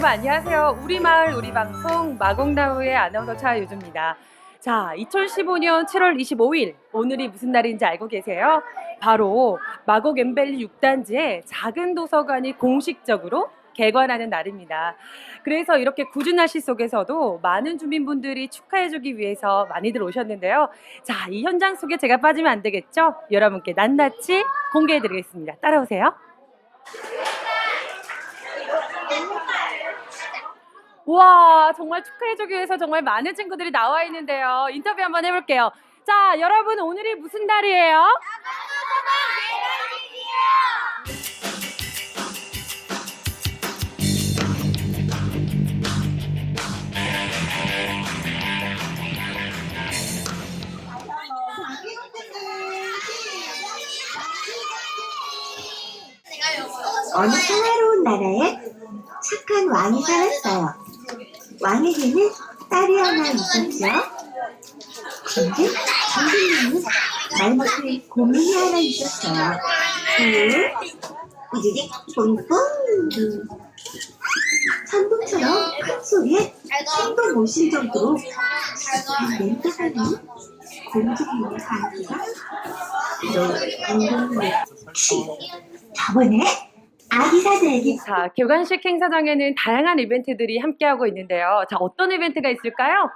여러분 안녕하세요. 우리 마을 우리 방송 마곡나무의 아나운서 차유주입니다. 자, 2015년 7월 25일 오늘이 무슨 날인지 알고 계세요? 바로 마곡 엠벨리 6단지의 작은 도서관이 공식적으로 개관하는 날입니다. 그래서 이렇게 굳은 날씨 속에서도 많은 주민분들이 축하해주기 위해서 많이들 오셨는데요. 자, 이 현장 속에 제가 빠지면 안 되겠죠? 여러분께 낱낱이 공개해드리겠습니다. 따라오세요. 우와, 정말 축하해주기 위해서 정말 많은 친구들이 나와 있는데요. 인터뷰 한번 해볼게요. 자, 여러분 오늘이 무슨 날이에요? 어느 평화로운 나라에 착한 왕이 살았어요. 왕에게는 딸이 하나 있었죠. 근데 선생님은 말 못할 고민이 하나 있었어요. 그 우주직 뽕뽕 천둥처럼 큰 소리에 숨도 못쉴 정도로 나는 공주님의 아기가 바로 공주님의 저번에 아 기 사자에게 자, 교관식 행사장에는 다양한 이벤트들이 함께하고 있는데요. 자, 어떤 이벤트가 있을까요?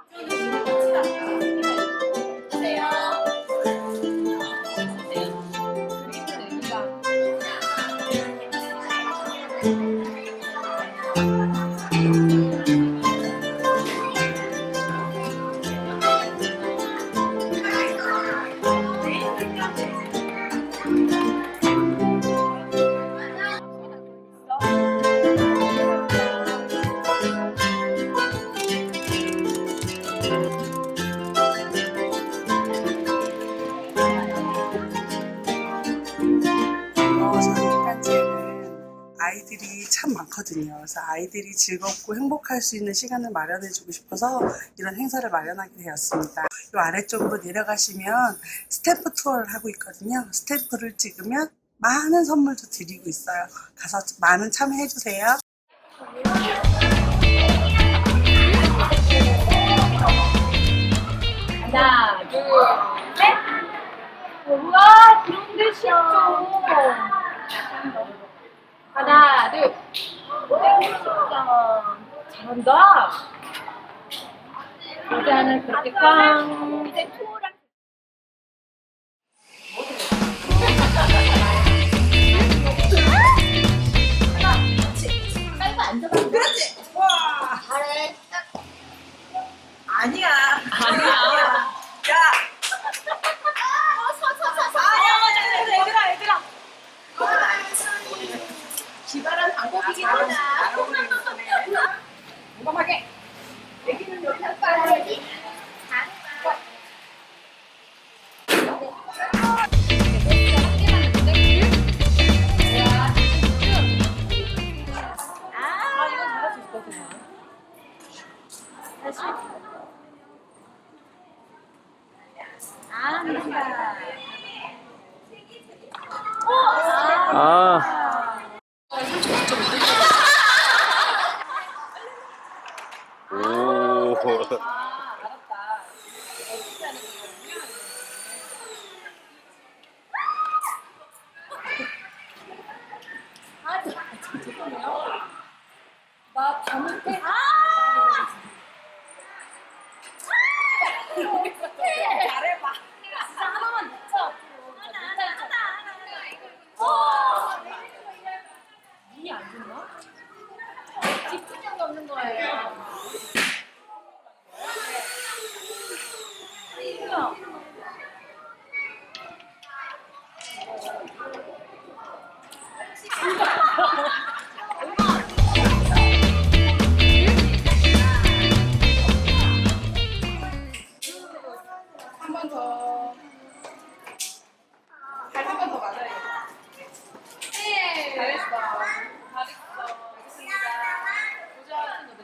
아이들이 참 많거든요. 그래서 아이들이 즐겁고 행복할 수 있는 시간을 마련해주고 싶어서 이런 행사를 마련하게 되었습니다. 이 아래쪽으로 내려가시면 스탬프 투어를 하고 있거든요. 스탬프를 찍으면 많은 선물도 드리고 있어요. 가서 많은 참여해주세요. 하나, 둘, 셋. 우와, 그런데 쉽죠. 하나, 둘. 잘한다. 여자는 그렇게 꽝. 이제 투어 것 같아. 아, 된다. 아. 오. 나 잘못해. 잘해봐. 진짜 하나만 넣자. 하나, 하나, 하나, 하나. 눈이 안 좋나? 집중력이 없는 거예요.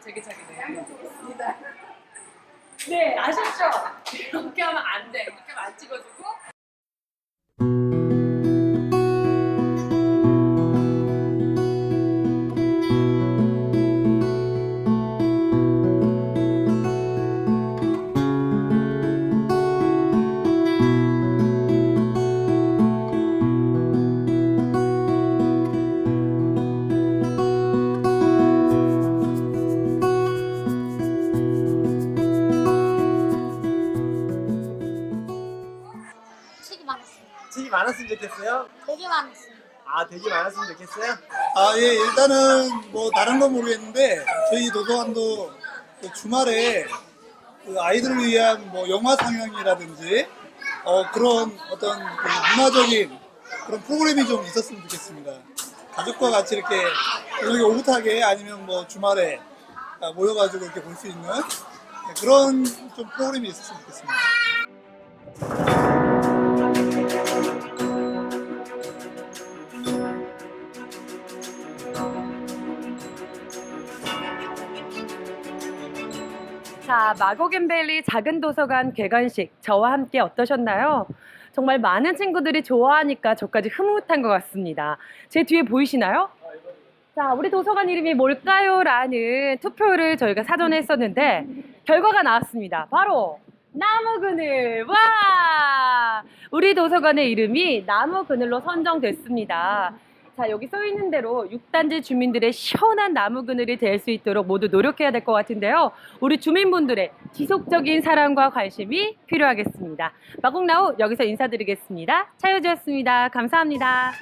제기차기네. 한번 네, 아셨죠? 이렇게 하면 안 돼. 이렇게 하면 안 찍어주고. 좋겠어요? 되게 많았어요. 아 되게 많았으면 좋겠어요? 아, 예, 일단은 뭐 다른 건 모르겠는데 저희 도서관도 그 주말에 그 아이들을 위한 뭐 영화 상영이라든지 어, 그런 어떤 그 문화적인 그런 프로그램이 좀 있었으면 좋겠습니다. 가족과 같이 이렇게 저녁에 오붓하게 아니면 뭐 주말에 아, 모여가지고 이렇게 볼 수 있는 네, 그런 좀 프로그램이 있었으면 좋겠습니다. 자, 마고겐벨리 작은 도서관 개관식 저와 함께 어떠셨나요? 정말 많은 친구들이 좋아하니까 저까지 흐뭇한 것 같습니다. 제 뒤에 보이시나요? 자, 우리 도서관 이름이 뭘까요? 라는 투표를 저희가 사전에 했었는데 결과가 나왔습니다. 바로 나무 그늘! 와! 우리 도서관의 이름이 나무 그늘로 선정됐습니다. 자, 여기 써 있는 대로 6단지 주민들의 시원한 나무 그늘이 될 수 있도록 모두 노력해야 될 것 같은데요. 우리 주민분들의 지속적인 사랑과 관심이 필요하겠습니다. 마곡나우 여기서 인사드리겠습니다. 차유주였습니다. 감사합니다.